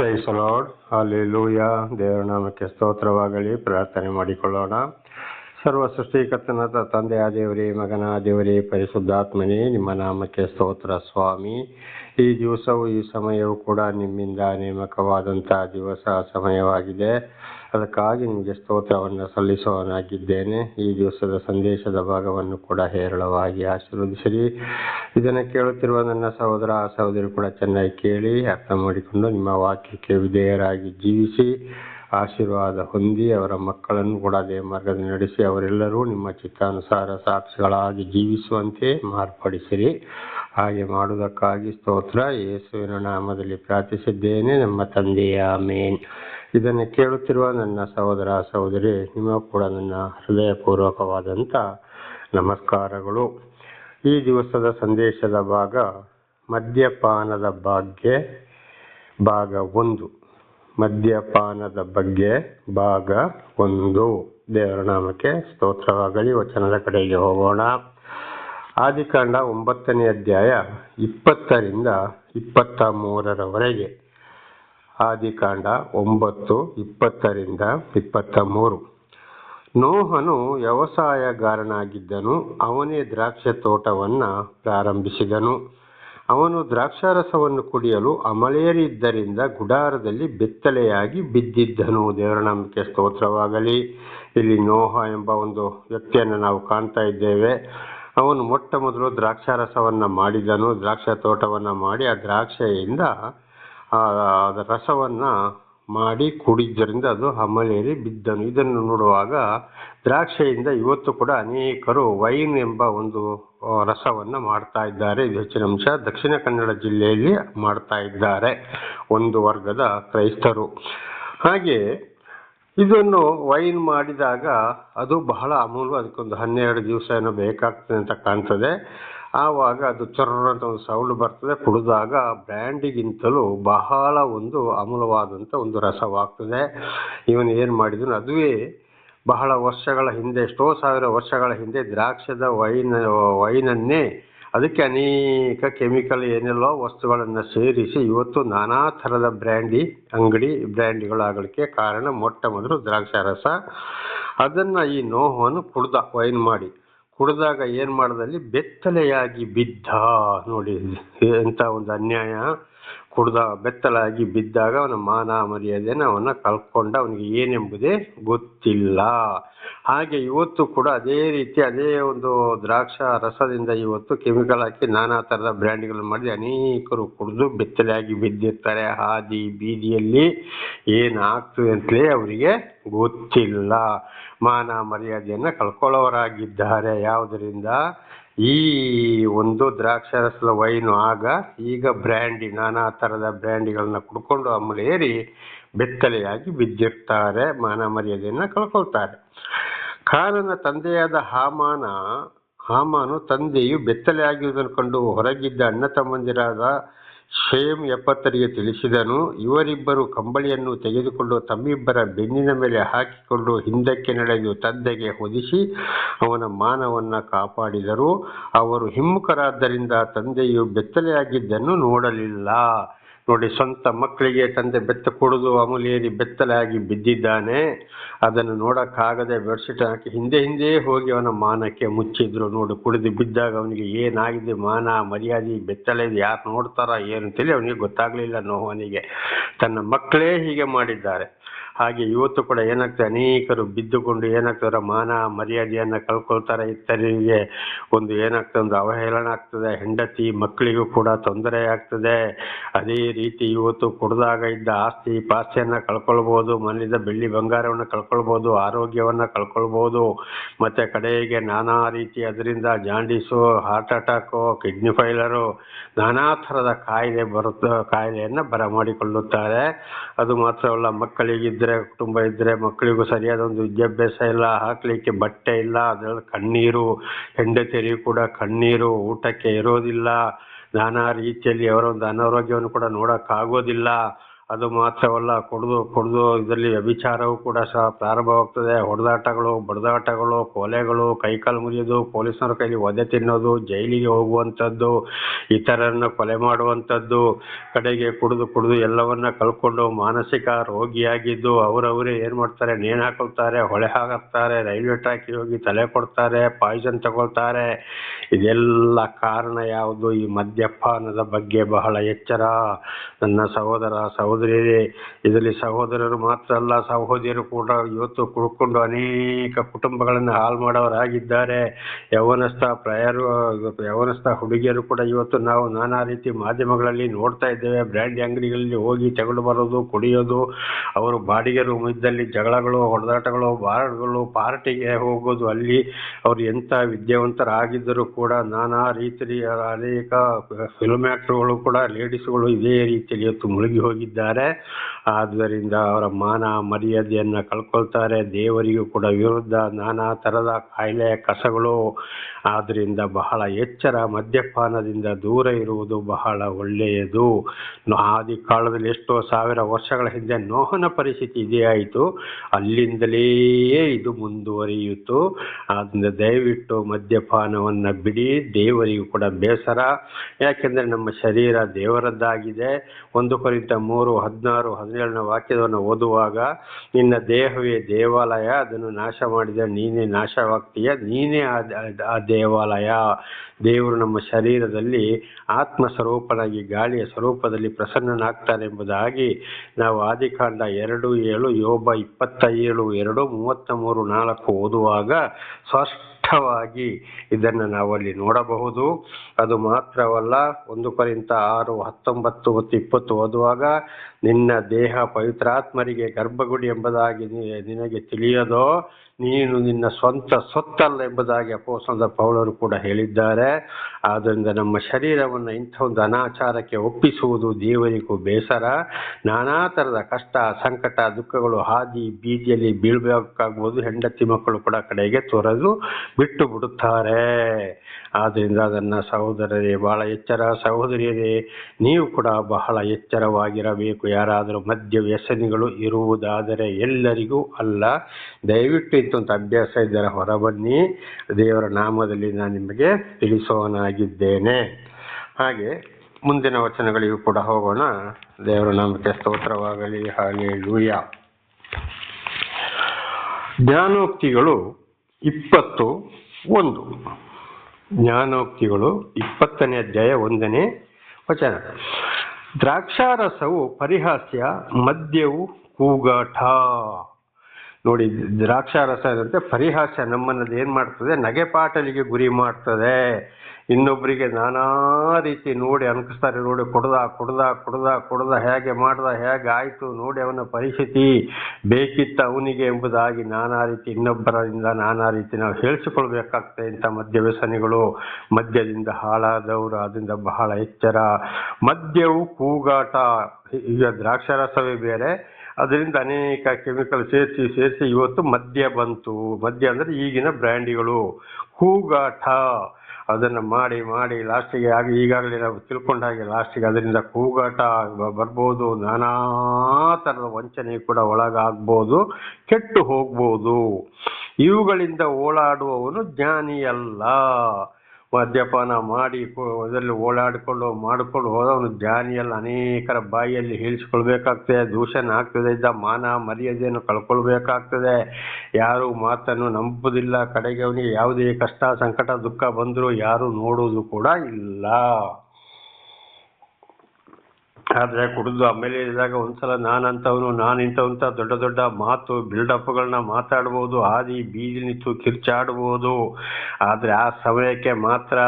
Price lord ಲೂಯ ದೇವರ ನಾಮಕ್ಕೆ ಸ್ತೋತ್ರವಾಗಲಿ. ಪ್ರಾರ್ಥನೆ ಮಾಡಿಕೊಳ್ಳೋಣ. ಸರ್ವ ಸೃಷ್ಟಿಕರ್ತನಾದ ತಂದೆಯ ದೇವರೇ, ಮಗನ ಪರಿಶುದ್ಧಾತ್ಮನೇ, ನಿಮ್ಮ ನಾಮಕ್ಕೆ ಸ್ತೋತ್ರ ಸ್ವಾಮಿ. ಈ ದಿವಸವು ಈ ಸಮಯವು ಕೂಡ ನಿಮ್ಮಿಂದ ನೇಮಕವಾದಂತಹ ದಿವಸ, ಸಮಯವಾಗಿದೆ. ಅದಕ್ಕಾಗಿ ನಿಮಗೆ ಸ್ತೋತ್ರವನ್ನು ಸಲ್ಲಿಸುವವನಾಗಿದ್ದೇನೆ. ಈ ದಿವಸದ ಸಂದೇಶದ ಭಾಗವನ್ನು ಕೂಡ ಹೇರಳವಾಗಿ ಆಶೀರ್ವದಿಸಿರಿ. ಇದನ್ನು ಕೇಳುತ್ತಿರುವ ನನ್ನ ಸಹೋದರ ಆ ಸಹೋದರಿ ಕೂಡ ಚೆನ್ನಾಗಿ ಕೇಳಿ ಅರ್ಥ ಮಾಡಿಕೊಂಡು ನಿಮ್ಮ ವಾಕ್ಯಕ್ಕೆ ವಿಧೇಯರಾಗಿ ಜೀವಿಸಿ, ಆಶೀರ್ವಾದ ಹೊಂದಿ ಅವರ ಮಕ್ಕಳನ್ನು ಕೂಡ ಅದೇ ಮಾರ್ಗದಲ್ಲಿ ನಡೆಸಿ ಅವರೆಲ್ಲರೂ ನಿಮ್ಮ ಚಿತ್ತಾನುಸಾರ ಸಾಕ್ಷಿಗಳಾಗಿ ಜೀವಿಸುವಂತೆ ಮಾರ್ಪಡಿಸಿರಿ. ಹಾಗೆ ಮಾಡುವುದಕ್ಕಾಗಿ ಸ್ತೋತ್ರ. ಯೇಸುವಿನ ನಾಮದಲ್ಲಿ ಪ್ರಾರ್ಥಿಸಿದ್ದೇನೆ. ನಮ್ಮ ತಂದೆಯ ಮೇನ್ ಇದನ್ನು ಕೇಳುತ್ತಿರುವ ನನ್ನ ಸಹೋದರ ಸಹೋದರಿ, ನಿಮ್ಮ ಕೂಡ ನನ್ನ ಹೃದಯಪೂರ್ವಕವಾದಂಥ ನಮಸ್ಕಾರಗಳು. ಈ ದಿವಸದ ಸಂದೇಶದ ಭಾಗ ಮದ್ಯಪಾನದ ಬಗ್ಗೆ ಭಾಗ ಒಂದು. ಮದ್ಯಪಾನದ ಬಗ್ಗೆ ಭಾಗ ಒಂದು. ದೇವರ ನಾಮಕ್ಕೆ ಸ್ತೋತ್ರವಾಗಲಿ, ವಚನದ ಕಡೆಗೆ ಹೋಗೋಣ. ಆದಿಕಾಂಡ ಒಂಬತ್ತನೇ ಅಧ್ಯಾಯ ಇಪ್ಪತ್ತರಿಂದ ಇಪ್ಪತ್ತ ಮೂರರವರೆಗೆ. ಆದಿಕಾಂಡ ಒಂಬತ್ತು, ಇಪ್ಪತ್ತರಿಂದ ಇಪ್ಪತ್ತ ಮೂರು ನೋಹನು ವ್ಯವಸಾಯಗಾರನಾಗಿದ್ದನು, ಅವನೇ ದ್ರಾಕ್ಷ ತೋಟವನ್ನು ಪ್ರಾರಂಭಿಸಿದನು. ಅವನು ದ್ರಾಕ್ಷಾರಸವನ್ನು ಕುಡಿಯಲು ಅಮಲೇರಿದ್ದರಿಂದ ಗುಡಾರದಲ್ಲಿ ಬೆತ್ತಲೆಯಾಗಿ ಬಿದ್ದಿದ್ದನು. ದೇವರ ನಂಬಿಕೆ ಸ್ತೋತ್ರವಾಗಲಿ. ಇಲ್ಲಿ ನೋಹ ಎಂಬ ಒಂದು ವ್ಯಕ್ತಿಯನ್ನು ನಾವು ಕಾಣ್ತಾ ಇದ್ದೇವೆ. ಅವನು ಮೊಟ್ಟ ಮೊದಲು ದ್ರಾಕ್ಷಾರಸವನ್ನು ಮಾಡಿದನು. ದ್ರಾಕ್ಷ ತೋಟವನ್ನು ಮಾಡಿ ಆ ದ್ರಾಕ್ಷೆಯಿಂದ ಅದರ ರಸವನ್ನ ಮಾಡಿ ಕುಡಿದ್ದರಿಂದ ಅದು ಅಮಲೇರಿ ಬಿದ್ದನು. ಇದನ್ನು ನೋಡುವಾಗ ದ್ರಾಕ್ಷೆಯಿಂದ ಇವತ್ತು ಕೂಡ ಅನೇಕರು ವೈನ್ ಎಂಬ ಒಂದು ರಸವನ್ನು ಮಾಡ್ತಾ ಇದ್ದಾರೆ. ಇದು ಹೆಚ್ಚಿನ ಅಂಶ ದಕ್ಷಿಣ ಕನ್ನಡ ಜಿಲ್ಲೆಯಲ್ಲಿ ಮಾಡ್ತಾ ಇದ್ದಾರೆ ಒಂದು ವರ್ಗದ ಕ್ರೈಸ್ತರು. ಹಾಗೆ ಇದನ್ನು ವೈನ್ ಮಾಡಿದಾಗ ಅದು ಬಹಳ ಅಮೂಲ್ಯ, ಅದಕ್ಕೊಂದು ಹನ್ನೆರಡು ದಿವಸ ಏನೋ ಬೇಕಾಗ್ತದೆ ಅಂತ ಕಾಣ್ತದೆ. ಆವಾಗ ಅದು ಚರ್ರ ಅಂತ ಒಂದು ಸೌಂಡ್ ಬರ್ತದೆ. ಕುಡಿದಾಗ ಬ್ರ್ಯಾಂಡಿಗಿಂತಲೂ ಬಹಳ ಒಂದು ಅಮೂಲವಾದಂಥ ಒಂದು ರಸವಾಗ್ತದೆ. ಇವನು ಏನು ಮಾಡಿದನು? ಅದುವೇ ಬಹಳ ವರ್ಷಗಳ ಹಿಂದೆ, ಎಷ್ಟೋ ಸಾವಿರ ವರ್ಷಗಳ ಹಿಂದೆ ದ್ರಾಕ್ಷದ ವೈನ್, ವೈನನ್ನೇ ಅದಕ್ಕೆ ಅನೇಕ ಕೆಮಿಕಲ್ ಏನೆಲ್ಲೋ ವಸ್ತುಗಳನ್ನು ಸೇರಿಸಿ ಇವತ್ತು ನಾನಾ ಥರದ ಬ್ರ್ಯಾಂಡಿ, ಅಂಗಡಿ ಬ್ರ್ಯಾಂಡಿಗಳಾಗಲಿಕ್ಕೆ ಕಾರಣ ಮೊಟ್ಟ ಮೊದಲು ದ್ರಾಕ್ಷಾರಸ. ಅದನ್ನು ಈ ನೋಹವನ್ನು ಕುಡ್ದ, ವೈನ್ ಮಾಡಿ. ಕುಡಿದಾಗ ಏನು ಮಾಡದಲ್ಲಿ? ಬೆತ್ತಲೆಯಾಗಿ ಬಿದ್ದ. ನೋಡಿ ಎಂಥ ಒಂದು ಅನ್ಯಾಯ. ಕುಡ್ದ, ಬೆತ್ತಲಾಗಿ ಬಿದ್ದಾಗ ಅವನ ಮಾನ ಮರ್ಯಾದೆನ ಅವನ ಕಳ್ಕೊಂಡ. ಅವನಿಗೆ ಏನೆಂಬುದೇ ಗೊತ್ತಿಲ್ಲ. ಹಾಗೆ ಇವತ್ತು ಕೂಡ ಅದೇ ರೀತಿ ಅದೇ ಒಂದು ದ್ರಾಕ್ಷ ರಸದಿಂದ ಇವತ್ತು ಕೆಮಿಕಲ್ ಹಾಕಿ ನಾನಾ ಥರದ ಬ್ರ್ಯಾಂಡ್ಗಳನ್ನು ಮಾಡಿ ಅನೇಕರು ಕುಡಿದು ಬೆತ್ತಲೆಯಾಗಿ ಬಿದ್ದಿರ್ತಾರೆ. ಹಾದಿ ಬೀದಿಯಲ್ಲಿ ಏನಾಗ್ತದೆ ಅಂತಲೇ ಅವರಿಗೆ ಗೊತ್ತಿಲ್ಲ. ಮಾನ ಮರ್ಯಾದೆಯನ್ನು ಕಳ್ಕೊಳ್ಳೋರಾಗಿದ್ದಾರೆ ಯಾವುದರಿಂದ? ಈ ಒಂದು ದ್ರಾಕ್ಷರಸದ ವೈನು ಆಗ ಈಗ ಬ್ರ್ಯಾಂಡಿ, ನಾನಾ ಥರದ ಬ್ರ್ಯಾಂಡಿಗಳನ್ನ ಕುಡ್ಕೊಂಡು ಅಮಲೇರಿ ಬೆತ್ತಲೆಯಾಗಿ ಬಿದ್ದಿರ್ತಾರೆ, ಮಾನ ಮರ್ಯಾದೆಯನ್ನು ಕಳ್ಕೊಳ್ತಾರೆ. ಕಾರನ ತಂದೆಯಾದ ಹಾಮಾನ, ಹಾಮಾನು ತಂದೆಯು ಬೆತ್ತಲೆಯಾಗಿರುವುದನ್ನು ಕಂಡು ಹೊರಗಿದ್ದ ಅಣ್ಣ ತಮ್ಮಂದಿರಾದ ಶೇಮ್ ಎಪ್ಪತ್ತರಿಗೆ ತಿಳಿಸಿದನು, ಇವರಿಬ್ಬರು ಕಂಬಳಿಯನ್ನು ತೆಗೆದುಕೊಂಡು ತಮ್ಮಿಬ್ಬರ ಬೆನ್ನಿನ ಮೇಲೆ ಹಾಕಿಕೊಂಡು ಹಿಂದಕ್ಕೆ ನಡೆದು ತಂದೆಗೆ ಹೊದಿಸಿ ಅವನ ಮಾನವನ್ನ ಕಾಪಾಡಿದರು. ಅವರು ಹಿಮ್ಮುಖರಾದ್ದರಿಂದ ತಂದೆಯು ಬೆತ್ತಲೆಯಾಗಿದ್ದನ್ನು ನೋಡಲಿಲ್ಲ. ನೋಡಿ, ಸ್ವಂತ ಮಕ್ಕಳಿಗೆ ತಂದೆ ಬೆತ್ತ ಕುಡಿದು ಅಮೂಲ್ಯೇರಿ ಬೆತ್ತಲಾಗಿ ಬಿದ್ದಿದ್ದಾನೆ. ಅದನ್ನು ನೋಡೋಕ್ಕಾಗದೆ ಬೆಡ್ಶೀಟ್ ಹಾಕಿ ಹಿಂದೆ ಹಿಂದೆ ಹೋಗಿ ಅವನ ಮಾನಕ್ಕೆ ಮುಚ್ಚಿದ್ರು. ನೋಡಿ, ಕುಡಿದು ಬಿದ್ದಾಗ ಅವನಿಗೆ ಏನಾಗಿದೆ? ಮಾನ, ಮರ್ಯಾದೆ, ಬೆತ್ತಲೆ ಯಾರು ನೋಡ್ತಾರ, ಏನು ಅಂತೇಳಿ ಅವನಿಗೆ ಗೊತ್ತಾಗ್ಲಿಲ್ಲ ನೋವನಿಗೆ. ತನ್ನ ಮಕ್ಕಳೇ ಹೀಗೆ ಮಾಡಿದ್ದಾರೆ. ಹಾಗೆ ಇವತ್ತು ಕೂಡ ಏನಾಗ್ತದೆ, ಅನೇಕರು ಬಿದ್ದುಕೊಂಡು ಏನಾಗ್ತದೆ ಮಾನ ಮರ್ಯಾದೆಯನ್ನ ಕಳ್ಕೊಳ್ತಾರೆ. ಇತರರಿಗೆ ಒಂದು ಏನಾಗ್ತದೆ, ಒಂದು ಅವಹೇಳನ ಆಗ್ತದೆ. ಹೆಂಡತಿ ಮಕ್ಕಳಿಗೂ ಕೂಡ ತೊಂದರೆ ಆಗ್ತದೆ. ಅದೇ ರೀತಿ ಇವತ್ತು ಕುಡ್ದಾಗ ಇದ್ದ ಆಸ್ತಿ ಪಾಸ್ತಿಯನ್ನ ಕಳ್ಕೊಳ್ಬೋದು ಮನೆಯಿಂದ ಬೆಳ್ಳಿ ಬಂಗಾರವನ್ನು ಕಳ್ಕೊಳ್ಬೋದು, ಆರೋಗ್ಯವನ್ನ ಕಳ್ಕೊಳ್ಬೋದು, ಮತ್ತೆ ಕಡೆಗೆ ನಾನಾ ರೀತಿ ಅದರಿಂದ jaundice, heart attack, kidney failure, ನಾನಾ ಥರದ ಕಾಯಿಲೆ ಬರುತ್ತೆ, ಕಾಯಿಲೆಯನ್ನ ಬರಮಾಡಿಕೊಳ್ಳುತ್ತಾರೆ. ಅದು ಮಾತ್ರವಲ್ಲ ಮಕ್ಕಳಿಗಿದ್ರೆ ಕುಟುಂಬ ಇದ್ರೆ, ಮಕ್ಕಳಿಗೂ ಸರಿಯಾದ ಒಂದು ವಿದ್ಯಾಭ್ಯಾಸ ಇಲ್ಲ, ಹಾಕ್ಲಿಕ್ಕೆ ಬಟ್ಟೆ ಇಲ್ಲ, ಅದರಲ್ಲಿ ಕಣ್ಣೀರು, ಹೆಂಡತಿಯರಿಗೂ ಕೂಡ ಕಣ್ಣೀರು, ಊಟಕ್ಕೆ ಇರೋದಿಲ್ಲ, ನಾನಾ ರೀತಿಯಲ್ಲಿ ಅವರ ಒಂದು ಅನಾರೋಗ್ಯವನ್ನು ಕೂಡ ನೋಡಕ್ಕಾಗೋದಿಲ್ಲ. ಅದು ಮಾತ್ರವಲ್ಲ, ಕುಡಿದು ಕುಡಿದು ಇದರಲ್ಲಿ ವ್ಯಭಿಚಾರವು ಕೂಡ ಸಹ ಪ್ರಾರಂಭವಾಗ್ತದೆ. ಹೊಡೆದಾಟಗಳು, ಬಡಿದಾಟಗಳು, ಕೊಲೆಗಳು, ಕೈಕಾಲು ಮುರಿಯೋದು, ಪೊಲೀಸ್ನವ್ರ ಕೈಲಿ ಒದೆ ತಿನ್ನೋದು, ಜೈಲಿಗೆ ಹೋಗುವಂಥದ್ದು, ಇತರರನ್ನು ಕೊಲೆ ಮಾಡುವಂಥದ್ದು, ಕಡೆಗೆ ಕುಡಿದು ಕುಡಿದು ಎಲ್ಲವನ್ನ ಕಳ್ಕೊಂಡು ಮಾನಸಿಕ ರೋಗಿಯಾಗಿದ್ದು ಅವರವರೇ ಏನು ಮಾಡ್ತಾರೆ, ನೇಣು ಹಾಕೊಳ್ತಾರೆ, ಹೊಳೆ ಹಾಕುತ್ತಾರೆ, ರೈಲ್ವೆ ಟ್ರ್ಯಾಕಿಗೆ ಹೋಗಿ ತಲೆ ಕೊಡ್ತಾರೆ, ಪಾಯ್ಸನ್ ತಗೊಳ್ತಾರೆ. ಇದೆಲ್ಲ ಕಾರಣ ಯಾವುದು? ಈ ಮದ್ಯಪಾನದ ಬಗ್ಗೆ ಬಹಳ ಎಚ್ಚರ. ನನ್ನ ಸಹೋದರ ಸಹೋದರಿಯರೇ ಇದರಲ್ಲಿ ಸಹೋದರರು ಮಾತ್ರ ಅಲ್ಲ, ಸಹೋದರಿಯರು ಕೂಡ ಇವತ್ತು ಕುಡ್ಕೊಂಡು ಅನೇಕ ಕುಟುಂಬಗಳನ್ನು ಹಾಳು ಮಾಡೋರಾಗಿದ್ದಾರೆ ಯೌವನಸ್ಥ ಪ್ರಯರು, ಯವನಸ್ಥ ಹುಡುಗಿಯರು ಕೂಡ ಇವತ್ತು ನಾವು ನಾನಾ ರೀತಿ ಮಾಧ್ಯಮಗಳಲ್ಲಿ ನೋಡ್ತಾ ಇದ್ದೇವೆ. ಬ್ರ್ಯಾಂಡ್ ಅಂಗಡಿಗಳಲ್ಲಿ ಹೋಗಿ ತಗೊಂಡು ಬರೋದು, ಕುಡಿಯೋದು, ಅವರು ಬಾಡಿಗೆ ರೂಮ್ ಇದ್ದಲ್ಲಿ ಜಗಳಗಳು, ಹೊಡೆದಾಟಗಳು ಬಾರ್ಗಳು ಪಾರ್ಟಿಗೆ ಹೋಗೋದು, ಅಲ್ಲಿ ಅವರು ಎಂಥ ವಿದ್ಯಾವಂತರಾಗಿದ್ದರೂ ಕೂಡ ನಾನಾ ರೀತಿಯ ಅನೇಕ ಫಿಲ್ಮ್ ಆ್ಯಕ್ಟರ್ಗಳು ಕೂಡ ಲೇಡೀಸ್ಗಳು ಇದೇ ರೀತಿಯಲ್ಲಿ ಇವತ್ತು ಮುಳುಗಿ ಹೋಗಿದ್ದಾರೆ. ಆದ್ದರಿಂದ ಅವರ ಮಾನ ಮರ್ಯಾದೆಯನ್ನು ಕಳ್ಕೊಳ್ತಾರೆ. ದೇವರಿಗೂ ಕೂಡ ವಿರುದ್ಧ ನಾನಾ ಥರದ ಕಾಯಿಲೆ, ಕಸಗಳು. ಆದ್ದರಿಂದ ಬಹಳ ಎಚ್ಚರ ಮದ್ಯಪಾನದಿಂದ ದೂರ ಇರುವುದು ಬಹಳ ಒಳ್ಳೆಯದು. ಆದಿ ಕಾಲದಲ್ಲಿ ಎಷ್ಟೋ ಸಾವಿರ ವರ್ಷಗಳ ಹಿಂದೆ ನೋಹನ ಪರಿಸ್ಥಿತಿ ಇದೇ ಆಯಿತು. ಅಲ್ಲಿಂದಲೇ ಇದು ಮುಂದುವರಿಯಿತು ಆದ್ದರಿಂದ ದಯವಿಟ್ಟು ಮದ್ಯಪಾನವನ್ನು ಬಿಡಿ. ದೇವರಿಗೂ ಕೂಡ ಬೇಸರ. ಯಾಕೆಂದರೆ ನಮ್ಮ ಶರೀರ ದೇವರದ್ದಾಗಿದೆ. ಒಂದು ಕುರಿತ ಮೂರು ಹದಿನಾರು, ಹದಿನೇಳನ ವಾಕ್ಯವನ್ನು ಓದುವಾಗ, ನಿನ್ನ ದೇಹವೇ ದೇವಾಲಯ, ಅದನ್ನು ನಾಶ ಮಾಡಿದ ನೀನೇ ನಾಶವಾಗ್ತೀಯ, ನೀನೇ ಆ ದೇವಾಲಯ. ದೇವರು ನಮ್ಮ ಶರೀರದಲ್ಲಿ ಆತ್ಮ ಸ್ವರೂಪನಾಗಿ ಗಾಳಿಯ ಸ್ವರೂಪದಲ್ಲಿ ಪ್ರಸನ್ನನಾಗ್ತಾನೆ ಎಂಬುದಾಗಿ ನಾವು ಆದಿಕಾಂಡ ಎರಡು, ಏಳು, ಯೋಬ ಇಪ್ಪತ್ತ ಏಳು ಎರಡು ಮೂವತ್ತ ಮೂರು ನಾಲ್ಕು ಓದುವಾಗ ಸ್ಪಷ್ಟವಾಗಿ ಇದನ್ನು ನಾವು ಅಲ್ಲಿ ನೋಡಬಹುದು. ಅದು ಮಾತ್ರವಲ್ಲ, ಒಂದು ಪರಿಂತ ಆರು, ಹತ್ತೊಂಬತ್ತು ಮತ್ತು ಇಪ್ಪತ್ತು ಓದುವಾಗ ನಿನ್ನ ದೇಹ ಪವಿತ್ರಾತ್ಮರಿಗೆ ಗರ್ಭಗುಡಿ ಎಂಬುದಾಗಿ ನಿನಗೆ ತಿಳಿಯದೋ ನೀನು ನಿನ್ನ ಸ್ವಂತ ಸೊತ್ತಲ್ಲ ಎಂಬುದಾಗಿ ಅಪೋಸದ ಪೌಲರು ಕೂಡ ಹೇಳಿದ್ದಾರೆ. ಆದ್ದರಿಂದ ನಮ್ಮ ಶರೀರವನ್ನು ಇಂಥ ಒಂದು ಅನಾಚಾರಕ್ಕೆ ಒಪ್ಪಿಸುವುದು ದೇವರಿಗೂ ಬೇಸರ. ನಾನಾ ಥರದ ಕಷ್ಟ, ಸಂಕಟ, ದುಃಖಗಳು, ಹಾದಿ, ಬೀದಿಯಲ್ಲಿ ಬೀಳ್ಬೇಕಾಗ್ಬೋದು ಹೆಂಡತಿ ಮಕ್ಕಳು ಕೂಡ ಕಡೆಗೆ ತೊರೆದು ಬಿಟ್ಟು ಬಿಡುತ್ತಾರೆ. ಆದ್ದರಿಂದ ಅದನ್ನು ಸಹೋದರರೇ, ಬಹಳ ಎಚ್ಚರ ಸಹೋದರಿಯರೇ, ನೀವು ಕೂಡ ಬಹಳ ಎಚ್ಚರವಾಗಿರಬೇಕು. ಯಾರಾದರೂ ಮದ್ಯ ವ್ಯಸನಿಗಳು ಇರುವುದಾದರೆ ಎಲ್ಲರಿಗೂ ಅಲ್ಲ. ದಯವಿಟ್ಟು ಇಂಥ ಅಭ್ಯಾಸ ಇದ್ದರೆ ಹೊರಬನ್ನಿ, ದೇವರ ನಾಮದಲ್ಲಿ ನಾನು ನಿಮಗೆ ತಿಳಿಸೋನಾಗಿದ್ದೇನೆ ಹಾಗೆ ಮುಂದಿನ ವಚನಗಳಿಗೂ ಕೂಡ ಹೋಗೋಣ. ದೇವರ ನಾಮಕ್ಕೆ ಸ್ತೋತ್ರವಾಗಲಿ ಹಾಗೆ ಲೂಯ ಜ್ಞಾನೋಕ್ತಿಗಳು ಇಪ್ಪತ್ತು ಒಂದು. ಜ್ಞಾನೋಕ್ತಿಗಳು ಇಪ್ಪತ್ತನೇ ಅಧ್ಯಾಯ ಒಂದನೇ ವಚನ. ದ್ರಾಕ್ಷಾರಸವು ಪರಿಹಾಸ್ಯ, ಮದ್ಯವು ಕೂಗಾಟ. ನೋಡಿ, ದ್ರಾಕ್ಷಾರಸ ಇದಂತೆ ಪರಿಹಾಸ ನಮ್ಮನ್ನು ಏನು ಮಾಡ್ತದೆ? ನಗೆಪಾಟಲಿಗೆ ಗುರಿ ಮಾಡ್ತದೆ. ಇನ್ನೊಬ್ಬರಿಗೆ ನಾನಾ ರೀತಿ ನೋಡಿ ಅನ್ಕಿಸ್ತಾರೆ, ನೋಡಿ ಕುಡ್ದ ಕುಡ್ದ ಕುಡ್ದ ಕುಡ್ದ, ಹೇಗೆ ಮಾಡ್ದ, ಹೇಗೆ ಆಯಿತು ನೋಡಿ ಅವನ ಪರಿಸ್ಥಿತಿ ಬೇಕಿತ್ತ ಅವನಿಗೆ ಎಂಬುದಾಗಿ ನಾನಾ ರೀತಿ ಇನ್ನೊಬ್ಬರಿಂದ ನಾನಾ ರೀತಿ ನಾವು ಹೇಳಿಸಿಕೊಳ್ಬೇಕಾಗ್ತದೆ ಇಂಥ ಮದ್ಯ ವ್ಯಸನಿಗಳು ಮದ್ಯದಿಂದ ಹಾಳಾದವರು, ಅದರಿಂದ ಬಹಳ ಎಚ್ಚರ. ಮದ್ಯವು ಕೂಗಾಟ. ಈಗ ದ್ರಾಕ್ಷಾರಸವೇ ಬೇರೆ ಅದರಿಂದ ಅನೇಕ ಕೆಮಿಕಲ್ ಸೇರಿಸಿ ಸೇರಿಸಿ ಇವತ್ತು ಮದ್ಯ ಬಂತು. ಮದ್ಯ ಅಂದರೆ ಈಗಿನ ಬ್ರ್ಯಾಂಡಿಗಳು. ಕೂಗಾಟ ಅದನ್ನು ಮಾಡಿ ಮಾಡಿ ಲಾಸ್ಟಿಗೆ ಆಗಿ ಈಗಾಗಲೇ ನಾವು ತಿಳ್ಕೊಂಡಾಗೆ ಲಾಸ್ಟಿಗೆ ಅದರಿಂದ ಕೂಗಾಟ ಬರ್ಬೋದು. ನಾನಾ ಥರದ ವಂಚನೆ ಕೂಡ ಒಳಗಾಗ್ಬೋದು. ಕೆಟ್ಟು ಹೋಗ್ಬೋದು. ಇವುಗಳಿಂದ ಓಡಾಡುವವನು ಜ್ಞಾನಿಯಲ್ಲ. ಮದ್ಯಪಾನ ಮಾಡಿ ಇದರಲ್ಲಿ ಓಡಾಡಿಕೊಂಡು ಮಾಡಿಕೊಂಡು ಹೋದವನು ಧ್ಯಾನಿಯಲ್ಲಿ ಅನೇಕರ ಬಾಯಿಯಲ್ಲಿ ಹೇಳಿಸ್ಕೊಳ್ಬೇಕಾಗ್ತದೆ, ದೂಷಣೆ ಆಗ್ತದೆ, ಇದ್ದ ಮಾನ ಮರ್ಯಾದೆಯನ್ನು ಕಳ್ಕೊಳ್ಬೇಕಾಗ್ತದೆ. ಯಾರು ಮಾತನ್ನು ನಂಬುವುದಿಲ್ಲ ಕಡೆಗೆ ಅವನಿಗೆ ಯಾವುದೇ ಕಷ್ಟ, ಸಂಕಟ, ದುಃಖ ಬಂದರೂ ಯಾರು ನೋಡುವುದು ಕೂಡ ಇಲ್ಲ. ಆದ್ರೆ ಕುಡಿದು ಆಮೇಲೆ ಇದ್ದಾಗ ಒಂದ್ಸಲ ನಾನಂತವನು ನಾನು ಇಂಥವಂಥ ದೊಡ್ಡ ದೊಡ್ಡ ಮಾತು, ಬಿಲ್ಡಪ್ಗಳನ್ನ ಮಾತಾಡ್ಬೋದು, ಹಾದಿ ಬೀದಿ ನಿಂತು ಕಿರ್ಚಾಡ್ಬೋದು. ಆದರೆ ಆ ಸಮಯಕ್ಕೆ ಮಾತ್ರ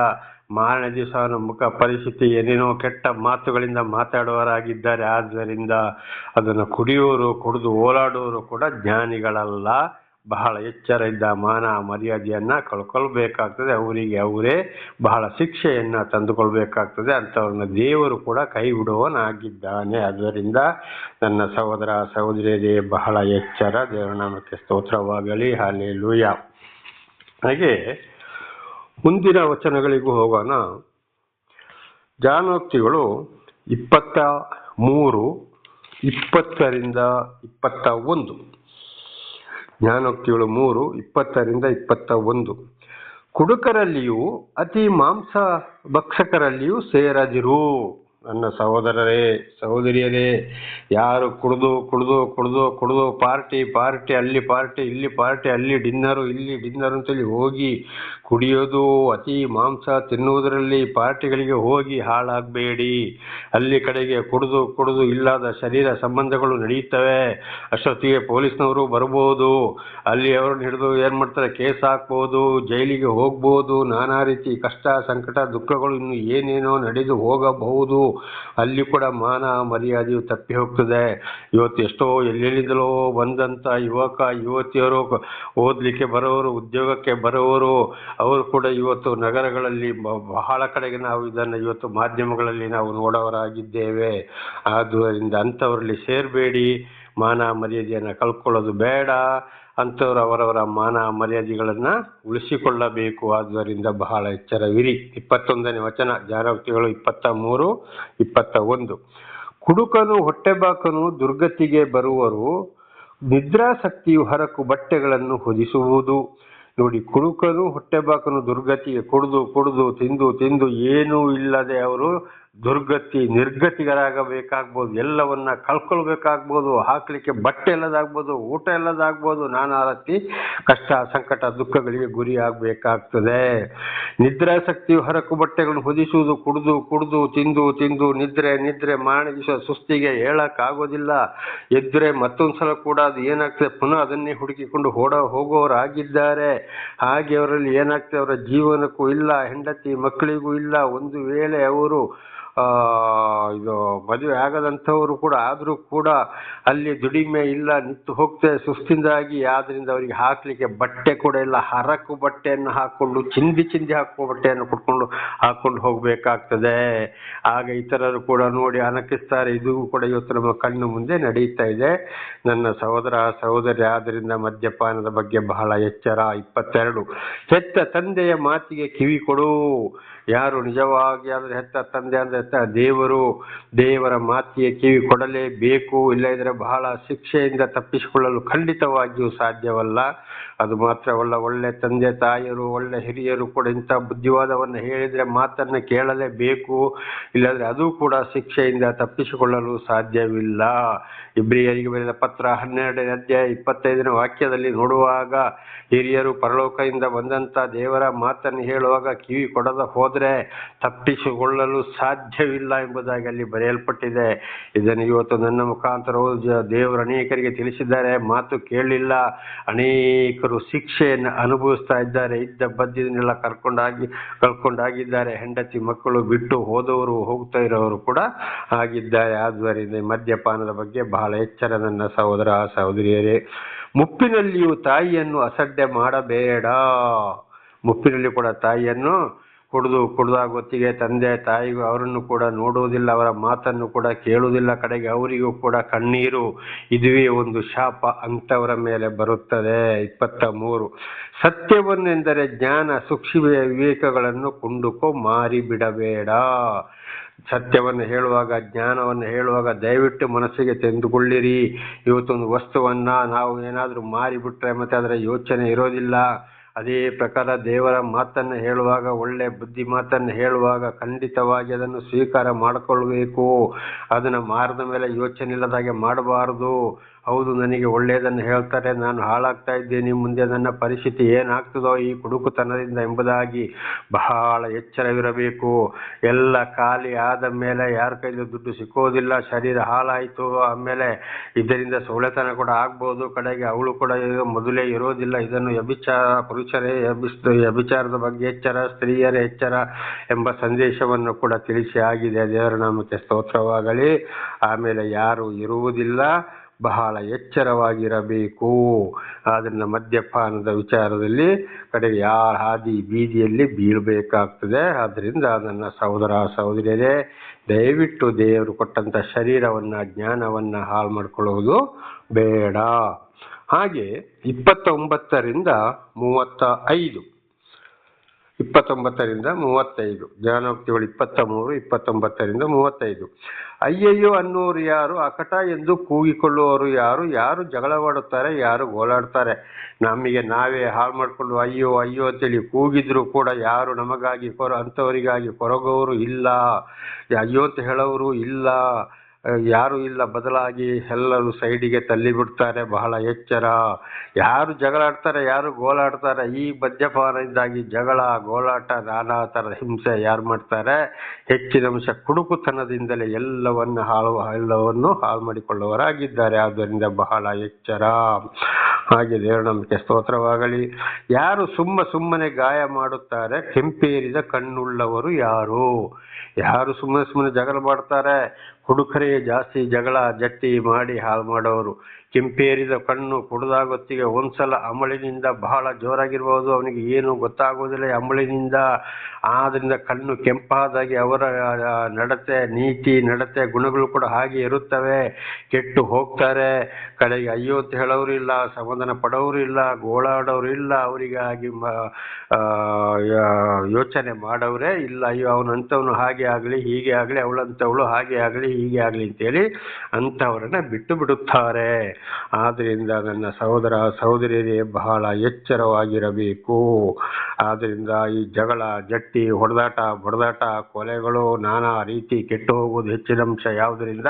ಮಾರನೇ ದಿವಸ ಮುಖ ಪರಿಸ್ಥಿತಿ ಏನೇನೋ ಕೆಟ್ಟ ಮಾತುಗಳಿಂದ ಮಾತಾಡುವವರಾಗಿದ್ದಾರೆ. ಆದ್ದರಿಂದ ಅದನ್ನು ಕುಡಿಯೋರು, ಕುಡಿದು ಓಲಾಡೋರು ಕೂಡ ಜ್ಞಾನಿಗಳಲ್ಲ. ಬಹಳ ಎಚ್ಚರ ಇದ್ದ ಮಾನ ಮರ್ಯಾದೆಯನ್ನ ಕಳ್ಕೊಳ್ಬೇಕಾಗ್ತದೆ. ಅವರಿಗೆ ಅವರೇ ಬಹಳ ಶಿಕ್ಷೆಯನ್ನು ತಂದುಕೊಳ್ಬೇಕಾಗ್ತದೆ. ಅಂಥವ್ರನ್ನ ದೇವರು ಕೂಡ ಕೈ ಬಿಡುವನಾಗಿದ್ದಾನೆ ಆದ್ದರಿಂದ ನನ್ನ ಸಹೋದರ ಸಹೋದರಿಯರೇ, ಬಹಳ ಎಚ್ಚರ. ದೇವರ ನಾಮಕ್ಕೆ ಸ್ತೋತ್ರವಾಗಲಿ. ಹಾಲೆ ಲೂಯ ಹಾಗೆ ಮುಂದಿನ ವಚನಗಳಿಗೂ ಹೋಗೋಣ. ಜಾನೋಕ್ತಿಗಳು ಇಪ್ಪತ್ತ ಮೂರು, ಇಪ್ಪತ್ತರಿಂದ ಇಪ್ಪತ್ತ ಒಂದು. ಜ್ಞಾನೋಕ್ತಿಗಳು ಮೂರು ಇಪ್ಪತ್ತರಿಂದ ಇಪ್ಪತ್ತ ಒಂದು. ಕುಡುಕರಲ್ಲಿಯೂ ಅತಿ ಮಾಂಸ ಭಕ್ಷಕರಲ್ಲಿಯೂ ಸೇರದಿರು. ನನ್ನ ಸಹೋದರರೇ, ಸಹೋದರಿಯರೇ, ಯಾರು ಕುಡಿದು ಕುಡಿದು ಕುಡಿದು ಕುಡಿದು ಪಾರ್ಟಿ ಪಾರ್ಟಿ, ಅಲ್ಲಿ ಪಾರ್ಟಿ, ಇಲ್ಲಿ ಪಾರ್ಟಿ, ಅಲ್ಲಿ ಡಿನ್ನರು, ಇಲ್ಲಿ ಡಿನ್ನರು ಅಂತೇಳಿ ಹೋಗಿ ಕುಡಿಯೋದು, ಅತಿ ಮಾಂಸ ತಿನ್ನುವುದರಲ್ಲಿ ಪಾರ್ಟಿಗಳಿಗೆ ಹೋಗಿ ಹಾಳಾಗಬೇಡಿ. ಅಲ್ಲಿ ಕಡೆಗೆ ಕುಡಿದು ಕುಡಿದು ಇಲ್ಲದ ಶರೀರ ಸಂಬಂಧಗಳು ನಡೆಯುತ್ತವೆ ಅಷ್ಟೊತ್ತಿಗೆ ಪೊಲೀಸ್ನವರು ಬರ್ಬೋದು. ಅಲ್ಲಿ ಅವ್ರನ್ನ ಹಿಡಿದು ಏನು ಮಾಡ್ತಾರೆ, ಕೇಸ್ ಹಾಕ್ಬೋದು, ಜೈಲಿಗೆ ಹೋಗ್ಬೋದು. ನಾನಾ ರೀತಿ ಕಷ್ಟ, ಸಂಕಟ, ದುಃಖಗಳು ಇನ್ನು ಏನೇನೋ ನಡೆದು ಹೋಗಬಹುದು. ಅಲ್ಲಿ ಕೂಡ ಮಾನ ಮರ್ಯಾದೆಯು ತಪ್ಪಿ ಹೋಗ್ತದೆ. ಇವತ್ತು ಎಷ್ಟೋ ಎಲ್ಲೆಲ್ಲಿಂದಲೋ ಬಂದಂಥ ಯುವಕ, ಯುವತಿಯರು ಓದ್ಲಿಕ್ಕೆ ಬರೋರು, ಉದ್ಯೋಗಕ್ಕೆ ಬರೋರು, ಅವರು ಕೂಡ ಇವತ್ತು ನಗರಗಳಲ್ಲಿ ಬಹಳ ಕಡೆಗೆ ನಾವು ಇದನ್ನು ಇವತ್ತು ಮಾಧ್ಯಮಗಳಲ್ಲಿ ನಾವು ನೋಡೋರಾಗಿದ್ದೇವೆ ಆದ್ದರಿಂದ ಅಂಥವರಲ್ಲಿ ಸೇರಬೇಡಿ. ಮಾನ ಮರ್ಯಾದೆಯನ್ನು ಕಳ್ಕೊಳ್ಳೋದು ಬೇಡ ಅಂಥವ್ರು ಅವರವರ ಮಾನ ಮರ್ಯಾದೆಗಳನ್ನು ಉಳಿಸಿಕೊಳ್ಳಬೇಕು. ಆದ್ದರಿಂದ ಬಹಳ ಎಚ್ಚರವಿರಿ. ಇಪ್ಪತ್ತೊಂದನೇ ವಚನ, ಜಾಗೃತಿಗಳು ಇಪ್ಪತ್ತ ಮೂರು, ಇಪ್ಪತ್ತ ಒಂದು. ಕುಡುಕನು, ಹೊಟ್ಟೆಬಾಕನು, ದುರ್ಗತಿಗೆ ಬರುವರು, ನಿದ್ರಾಸಕ್ತಿಯು ಹರಕು ಬಟ್ಟೆಗಳನ್ನು ಹೊದಿಸುವುದು. ನೋಡಿ, ಕುಡುಕನು, ಹೊಟ್ಟೆಬಾಕನು, ದುರ್ಗತಿಗೆ ಕುಡಿದು ಕುಡಿದು, ತಿಂದು ತಿಂದು ಏನೂ ಇಲ್ಲದೆ ಅವರು ದುರ್ಗತಿ ನಿರ್ಗತಿಗರಾಗಬೇಕಾಗ್ಬೋದು ಎಲ್ಲವನ್ನ ಕಳ್ಕೊಳ್ಬೇಕಾಗ್ಬೋದು, ಹಾಕ್ಲಿಕ್ಕೆ ಬಟ್ಟೆ ಇಲ್ಲದಾಗ್ಬೋದು, ಊಟ ಇಲ್ಲದಾಗ್ಬೋದು, ನಾನಾ ರೀತಿ ಕಷ್ಟ, ಸಂಕಟ, ದುಃಖಗಳಿಗೆ ಗುರಿ ಆಗಬೇಕಾಗ್ತದೆ ನಿದ್ರಾಸಕ್ತಿಯು ಹರಕು ಬಟ್ಟೆಗಳನ್ನು ಹೊದಿಸುವುದು, ಕುಡಿದು ಕುಡಿದು, ತಿಂದು ತಿಂದು, ನಿದ್ರೆ ನಿದ್ರೆ ಮಾಣಗಿಸುವ ಸುಸ್ತಿಗೆ ಹೇಳಕ್ಕಾಗೋದಿಲ್ಲ. ಎದ್ರೆ ಮತ್ತೊಂದು ಸಲ ಕೂಡ ಅದು ಏನಾಗ್ತದೆ, ಪುನಃ ಅದನ್ನೇ ಹುಡುಕಿಕೊಂಡು ಓಡ ಹೋಗೋರಾಗಿದ್ದಾರೆ. ಹಾಗೆ ಅವರಲ್ಲಿ ಏನಾಗ್ತದೆ, ಅವರ ಜೀವನಕ್ಕೂ ಇಲ್ಲ, ಹೆಂಡತಿ ಮಕ್ಕಳಿಗೂ ಇಲ್ಲ. ಒಂದು ವೇಳೆ ಅವರು ಇದು ಮದುವೆ ಆಗದಂಥವರು ಕೂಡ ಆದರೂ ಕೂಡ ಅಲ್ಲಿ ದುಡಿಮೆ ಇಲ್ಲ, ನಿಂತು ಹೋಗ್ತದೆ ಸುಸ್ತಿಂದಾಗಿ, ಆದ್ರಿಂದ ಅವರಿಗೆ ಹಾಕ್ಲಿಕ್ಕೆ ಬಟ್ಟೆ ಕೂಡ ಇಲ್ಲ. ಹರಕು ಬಟ್ಟೆಯನ್ನು ಹಾಕ್ಕೊಂಡು, ಚಿಂದಿ ಚಿಂದಿ ಹಾಕುವ ಬಟ್ಟೆಯನ್ನು ಕುಟ್ಕೊಂಡು ಹಾಕೊಂಡು ಹೋಗಬೇಕಾಗ್ತದೆ. ಆಗ ಇತರರು ಕೂಡ ನೋಡಿ ಅನಕಿಸ್ತಾರೆ. ಇದು ಕೂಡ ಇವತ್ತು ನಮ್ಮ ಕಣ್ಣು ಮುಂದೆ ನಡೀತಾ ಇದೆ. ನನ್ನ ಸಹೋದರ, ಸಹೋದರಿ ಆದ್ದರಿಂದ ಮದ್ಯಪಾನದ ಬಗ್ಗೆ ಬಹಳ ಎಚ್ಚರ. ಇಪ್ಪತ್ತೆರಡು, ಹೆತ್ತ ತಂದೆಯ ಮಾತಿಗೆ ಕಿವಿ ಕೊಡು ಯಾರು ನಿಜವಾಗಿ ಆದರೆ ಹೆತ್ತ ತಂದೆ ಅಂದ್ರೆ ದೇವರು ದೇವರ ಮಾತಿಗೆ ಕಿವಿ ಕೊಡಲೇಬೇಕು ಇಲ್ಲದಿದ್ದರೆ ಬಹಳ ಶಿಕ್ಷೆಯಿಂದ ತಪ್ಪಿಸಿಕೊಳ್ಳಲು ಖಂಡಿತವಾಗಿಯೂ ಸಾಧ್ಯವಲ್ಲ. ಅದು ಮಾತ್ರವಲ್ಲ, ಒಳ್ಳೆ ತಂದೆ ತಾಯಿಯರು, ಒಳ್ಳೆ ಹಿರಿಯರು ಕೂಡ ಇಂಥ ಬುದ್ಧಿವಾದವನ್ನು ಹೇಳಿದರೆ ಮಾತನ್ನು ಕೇಳಲೇಬೇಕು. ಇಲ್ಲದ್ರೆ ಅದು ಕೂಡ ಶಿಕ್ಷೆಯಿಂದ ತಪ್ಪಿಸಿಕೊಳ್ಳಲು ಸಾಧ್ಯವಿಲ್ಲ. ಇಬ್ರಿಯರಿಗೆ ಬರೆದ ಪತ್ರ ಹನ್ನೆರಡನೇ ಅಧ್ಯಾಯ ಇಪ್ಪತ್ತೈದನೇ ವಾಕ್ಯದಲ್ಲಿ ನೋಡುವಾಗ, ಹಿರಿಯರು ಪರಲೋಕದಿಂದ ಬಂದಂತ ದೇವರ ಮಾತನ್ನು ಹೇಳುವಾಗ ಕಿವಿ ಕೊಡದ ಹೋದರೆ ತಪ್ಪಿಸಿಕೊಳ್ಳಲು ಸಾಧ್ಯವಿಲ್ಲ ಎಂಬುದಾಗಿ ಅಲ್ಲಿ ಬರೆಯಲ್ಪಟ್ಟಿದೆ. ಇದನ್ನು ಇವತ್ತು ನನ್ನ ಮುಖಾಂತರ ಓದಿ ದೇವರು ಅನೇಕರಿಗೆ ತಿಳಿಸಿದ್ದಾರೆ. ಮಾತು ಕೇಳಲಿಲ್ಲ. ಅನೇಕರು ಶಿಕ್ಷೆಯನ್ನು ಅನುಭವಿಸ್ತಾ ಇದ್ದಾರೆ. ಇದ್ದ ಬದ್ದಿದನ್ನೆಲ್ಲ ಕರ್ಕೊಂಡಾಗಿ, ಕಳ್ಕೊಂಡಾಗಿದ್ದಾರೆ. ಹೆಂಡತಿ ಮಕ್ಕಳು ಬಿಟ್ಟು ಹೋದವರು, ಹೋಗ್ತಾ ಇರೋರು ಕೂಡ ಆಗಿದ್ದಾರೆ. ಆದ್ದರಿಂದ ಮದ್ಯಪಾನದ ಬಗ್ಗೆ ಬಹಳ ಎಚ್ಚರ ನನ್ನ ಸಹೋದರ, ಸಹೋದರಿಯರೇ. ಮುಪ್ಪಿನಲ್ಲಿಯೂ ತಾಯಿಯನ್ನು ಅಸಡ್ಡೆ ಮಾಡಬೇಡ. ಮುಪ್ಪಿನಲ್ಲಿ ಕೂಡ ತಾಯಿಯನ್ನು ಕುಡಿದು ಕುಡಿದಾಗ ಹೊತ್ತಿಗೆ ತಂದೆ ತಾಯಿಗೂ ಅವರನ್ನು ಕೂಡ ನೋಡುವುದಿಲ್ಲ, ಅವರ ಮಾತನ್ನು ಕೂಡ ಕೇಳುವುದಿಲ್ಲ. ಕಡೆಗೆ ಅವರಿಗೂ ಕೂಡ ಕಣ್ಣೀರು ಇದುವೇ ಒಂದು ಶಾಪ ಅಂಥವರ ಮೇಲೆ ಬರುತ್ತದೆ. ಇಪ್ಪತ್ತ ಮೂರು ಸತ್ಯವನ್ನೆಂದರೆ ಜ್ಞಾನ ಸೂಕ್ಷ್ಮ ವಿವೇಕಗಳನ್ನು ಕೊಂಡುಕೋ ಮಾರಿ ಬಿಡಬೇಡ ಸತ್ಯವನ್ನು ಹೇಳುವಾಗ, ಜ್ಞಾನವನ್ನು ಹೇಳುವಾಗ ದಯವಿಟ್ಟು ಮನಸ್ಸಿಗೆ ತೆಗೆದುಕೊಳ್ಳಿರಿ. ಇವತ್ತೊಂದು ವಸ್ತುವನ್ನು ನಾವು ಏನಾದರೂ ಮಾರಿಬಿಟ್ರೆ ಮತ್ತೆ ಅದರ ಯೋಚನೆ ಇರೋದಿಲ್ಲ. ಅದೇ ಪ್ರಕಾರ ದೇವರ ಮಾತನ್ನು ಹೇಳುವಾಗ, ಒಳ್ಳೆ ಬುದ್ಧಿ ಮಾತನ್ನು ಹೇಳುವಾಗ ಖಂಡಿತವಾಗಿ ಅದನ್ನು ಸ್ವೀಕಾರ ಮಾಡಿಕೊಳ್ಬೇಕು ಅದನ್ನು ಮಾರದ ಮೇಲೆ ಯೋಚನೆ ಇಲ್ಲದಾಗೆ ಮಾಡಬಾರದು. ಹೌದು, ನನಗೆ ಒಳ್ಳೆಯದನ್ನು ಹೇಳ್ತಾರೆ. ನಾನು ಹಾಳಾಗ್ತಾ ಇದ್ದೀನಿ. ಮುಂದೆ ನನ್ನ ಪರಿಸ್ಥಿತಿ ಏನಾಗ್ತದೋ ಈ ಕುಡುಕುತನದಿಂದ ಎಂಬುದಾಗಿ ಬಹಳ ಎಚ್ಚರವಿರಬೇಕು. ಎಲ್ಲ ಖಾಲಿ ಆದ ಮೇಲೆ ಯಾರ ಕೈಲಿ ದುಡ್ಡು ಸಿಕ್ಕೋದಿಲ್ಲ. ಶರೀರ ಹಾಳಾಯಿತು ಆಮೇಲೆ ಇದರಿಂದ ಸೌಳೆತನ ಕೂಡ ಆಗ್ಬೋದು. ಕಡೆಗೆ ಅವಳು ಕೂಡ ಮೊದಲೇ ಇರೋದಿಲ್ಲ. ಇದನ್ನು ವ್ಯಭಿಚಾರ, ಪುರುಷರೇ ವ್ಯಭಿಚಾರದ ಬಗ್ಗೆ ಎಚ್ಚರ, ಸ್ತ್ರೀಯರ ಎಚ್ಚರ ಎಂಬ ಸಂದೇಶವನ್ನು ಕೂಡ ತಿಳಿಸಿ ಆಗಿದೆ. ದೇವರ ನಾಮಕ್ಕೆ ಸ್ತೋತ್ರವಾಗಲಿ. ಆಮೇಲೆ ಯಾರು ಇರುವುದಿಲ್ಲ. ಬಹಳ ಎಚ್ಚರವಾಗಿರಬೇಕು. ಆದ್ದರಿಂದ ಮದ್ಯಪಾನದ ವಿಚಾರದಲ್ಲಿ ಕಡೆಗೆ ಯಾರ ಹಾದಿ ಬೀದಿಯಲ್ಲಿ ಬೀಳಬೇಕಾಗ್ತದೆ. ಆದ್ದರಿಂದ ನನ್ನ ಸಹೋದರ ಸಹೋದರಿಯರೇ, ದಯವಿಟ್ಟು ದೇವರು ಕೊಟ್ಟಂಥ ಶರೀರವನ್ನು, ಜ್ಞಾನವನ್ನು ಹಾಳು ಮಾಡ್ಕೊಳ್ಳುವುದು ಬೇಡ. ಹಾಗೆ ಇಪ್ಪತ್ತೊಂಬತ್ತರಿಂದ ಮೂವತ್ತ ಐದು ಇಪ್ಪತ್ತೊಂಬತ್ತರಿಂದ ಮೂವತ್ತೈದು. ಜ್ಞಾನೋಕ್ತಿಗಳು ಇಪ್ಪತ್ತ ಮೂರು ಇಪ್ಪತ್ತೊಂಬತ್ತರಿಂದ ಮೂವತ್ತೈದು. ಅಯ್ಯಯ್ಯೋ ಅನ್ನೋರು ಯಾರು? ಅಕಟ ಎಂದು ಕೂಗಿಕೊಳ್ಳುವವರು ಯಾರು? ಯಾರು ಜಗಳವಾಡುತ್ತಾರೆ? ಯಾರು ಗೋಳಾಡ್ತಾರೆ ನಮಗೆ ನಾವೇ ಹಾಳು ಮಾಡಿಕೊಂಡು ಅಯ್ಯೋ ಅಯ್ಯೋ ಅಂತೇಳಿ ಕೂಗಿದ್ರು ಕೂಡ ಯಾರು ನಮಗಾಗಿ ಕೊರ, ಅಂಥವರಿಗಾಗಿ ಕೊರಗೋರು ಇಲ್ಲ. ಅಯ್ಯೋ ಅಂತ ಹೇಳೋರು ಇಲ್ಲ. ಯಾರು ಇಲ್ಲ, ಬದಲಾಗಿ ಎಲ್ಲರೂ ಸೈಡಿಗೆ ತಳ್ಳಿಬಿಡ್ತಾರೆ, ಬಹಳ ಎಚ್ಚರ. ಯಾರು ಜಗಳಾಡ್ತಾರೆ ಯಾರು ಗೋಳಾಡ್ತಾರೆ ಈ ಮದ್ಯಪಾನದಿಂದಾಗಿ ಜಗಳ ಗೋಳಾಟ ನಾನಾ ಥರದ ಹಿಂಸೆ ಯಾರು ಮಾಡ್ತಾರೆ? ಹೆಚ್ಚಿನ ಅಂಶ ಕುಡುಕುತನದಿಂದಲೇ ಎಲ್ಲವನ್ನು ಹಾಳು ಎಲ್ಲವನ್ನು ಹಾಳು ಮಾಡಿಕೊಳ್ಳುವರಾಗಿದ್ದಾರೆ ಆದ್ದರಿಂದ ಬಹಳ ಎಚ್ಚರ. ಹಾಗೆ ದೇವನಂಬಿಕೆ ಸ್ತೋತ್ರವಾಗಲಿ. ಯಾರು ಸುಮ್ಮ ಸುಮ್ಮನೆ ಗಾಯ ಮಾಡುತ್ತಾರೆ, ಕೆಂಪೇರಿದ ಕಣ್ಣುಳ್ಳವರು ಯಾರು? ಯಾರು ಸುಮ್ಮನೆ ಸುಮ್ಮನೆ ಜಗಳ ಮಾಡ್ತಾರೆ? ಹುಡುಗರೇ ಜಾಸ್ತಿ ಜಗಳ, ಜಟ್ಟಿ ಮಾಡಿ ಹಾಳು ಮಾಡೋರು. ಕೆಂಪೇರಿದ ಕಣ್ಣು ಕುಡಿದಾಗೊತ್ತಿಗೆ ಒಂದ್ಸಲ ಅಮಳಿನಿಂದ ಬಹಳ ಜೋರಾಗಿರ್ಬೋದು. ಅವನಿಗೆ ಏನು ಗೊತ್ತಾಗೋದಿಲ್ಲ ಅಮಳಿನಿಂದ ಆದ್ರಿಂದ ಕಣ್ಣು ಕೆಂಪಾದಾಗಿ ಅವರ ನಡತೆ, ನೀತಿ, ನಡತೆ, ಗುಣಗಳು ಕೂಡ ಹಾಗೆ ಇರುತ್ತವೆ. ಕೆಟ್ಟು ಹೋಗ್ತಾರೆ. ಕಡೆಗೆ ಅಯ್ಯೋ ಅಂತ ಹೇಳೋರು ಇಲ್ಲ, ಸಮಾಧಾನ ಪಡೋರು ಇಲ್ಲ, ಗೋಳಾಡೋರು ಇಲ್ಲ ಅವರಿಗಾಗಿ ಯೋಚನೆ ಮಾಡೋರೇ ಇಲ್ಲ. ಅಯ್ಯೋ ಅವನಂತವನು ಹಾಗೆ ಆಗಲಿ, ಹೀಗೆ ಆಗಲಿ ಅವಳಂತವಳು ಹಾಗೆ ಆಗಲಿ ಹೀಗೆ ಆಗಲಿ ಅಂತೇಳಿ ಅಂಥವರನ್ನ ಬಿಟ್ಟು ಬಿಡುತ್ತಾರೆ. ಆದ್ದರಿಂದ ನನ್ನ ಸಹೋದರ ಸಹೋದರಿಯರೇ ಬಹಳ ಎಚ್ಚರವಾಗಿರಬೇಕು. ಆದ್ದರಿಂದ ಈ ಜಗಳ, ಜಟ್ಟಿ, ಹೊಡೆದಾಟ, ಬಡದಾಟ, ಕೊಲೆಗಳು ನಾನಾ ರೀತಿ ಕೆಟ್ಟು ಹೋಗುವುದು ಹೆಚ್ಚಿನ ಅಂಶ ಯಾವುದರಿಂದ?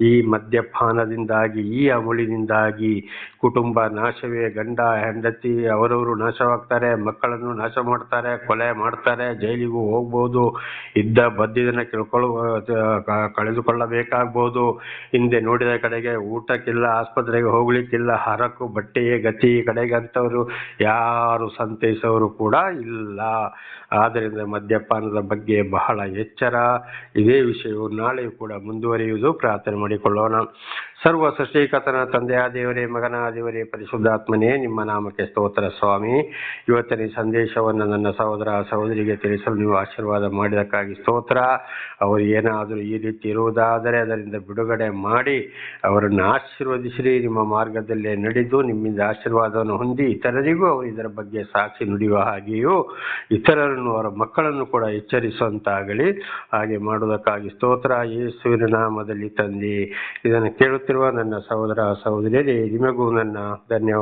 ಈ ಮದ್ಯಪಾನದಿಂದಾಗಿ, ಈ ಅಮುಳಿನಿಂದಾಗಿ ಕುಟುಂಬ ನಾಶವೇ, ಗಂಡ, ಹೆಂಡತಿ ಅವರವರು ನಾಶವಾಗ್ತಾರೆ, ಮಕ್ಕಳನ್ನು ನಾಶ ಮಾಡ್ತಾರೆ, ಕೊಲೆ ಮಾಡ್ತಾರೆ, ಜೈಲಿಗೂ ಹೋಗ್ಬೋದು, ಇದ್ದ ಬದ್ದಿದನ್ನ ಕೇಳ್ಕೊಳ್ಳುವ ಕ- ಕಳೆದುಕೊಳ್ಳಬೇಕಾಗ್ಬೋದು ಹಿಂದೆ ನೋಡಿದ ಕಡೆಗೆ ಊಟಕ್ಕಿಲ್ಲ, ಆಸ್ಪತ್ರೆಗೆ ಹೋಗ್ಲಿಕ್ಕಿಲ್ಲ, ಹರಕು, ಬಟ್ಟೆಯೇ, ಗತಿ ಕಡೆಗೆ ಅಂತವರು ಯಾರು ಸಂತೈಸೋರು ಕೂಡ ಇಲ್ಲ. ಆದ್ದರಿಂದ ಮದ್ಯಪಾನದ ಬಗ್ಗೆ ಬಹಳ ಎಚ್ಚರ. ಇದೇ ವಿಷಯವು ನಾಳೆಯೂ ಕೂಡ ಮುಂದುವರಿಯುವುದು. ಪ್ರಾರ್ಥನೆ ಮಾಡಿಕೊಳ್ಳೋಣ. ಸರ್ವ ಸೃಷ್ಟಿಕತನ ತಂದೆಯ ದೇವರೇ ಮಗನ ದೇವರೇ ಪರಿಶುದ್ಧಾತ್ಮನೇ, ನಿಮ್ಮ ನಾಮಕ್ಕೆ ಸ್ತೋತ್ರ ಸ್ವಾಮಿ. ಇವತ್ತಿನ ಸಂದೇಶವನ್ನು ನನ್ನ ಸಹೋದರ ಸಹೋದರಿಗೆ ತಿಳಿಸಲು ನೀವು ಆಶೀರ್ವಾದ ಮಾಡಿದಕ್ಕಾಗಿ ಸ್ತೋತ್ರ. ಅವರು ಏನಾದರೂ ಈ ರೀತಿ ಇರುವುದಾದರೆ ಅದರಿಂದ ಬಿಡುಗಡೆ ಮಾಡಿ ಅವರನ್ನು ಆಶೀರ್ವದಿಸಿರಿ. ನಿಮ್ಮ ಮಾರ್ಗದಲ್ಲೇ ನಡೆದು ನಿಮ್ಮಿಂದ ಆಶೀರ್ವಾದವನ್ನು ಹೊಂದಿ ಇತರರಿಗೂ ಅವರು ಇದರ ಬಗ್ಗೆ ಸಾಕ್ಷಿ ನುಡಿಯುವ ಹಾಗೆಯೂ ಇತರರನ್ನು ಅವರ ಮಕ್ಕಳನ್ನು ಕೂಡ ಎಚ್ಚರಿಸುವಂತಾಗಲಿ. ಹಾಗೆ ಮಾಡುವುದಕ್ಕಾಗಿ ಸ್ತೋತ್ರ. ಯೇಸುವಿನ ನಾಮದಲ್ಲಿ ತಂದಿ. ಇದನ್ನು ಕೇಳುತ್ತಿರುವ ನನ್ನ ಸಹೋದರ ಸಹೋದರಿಯರೇ, ನಿಮಗೂ ನನ್ನ ಧನ್ಯವಾದ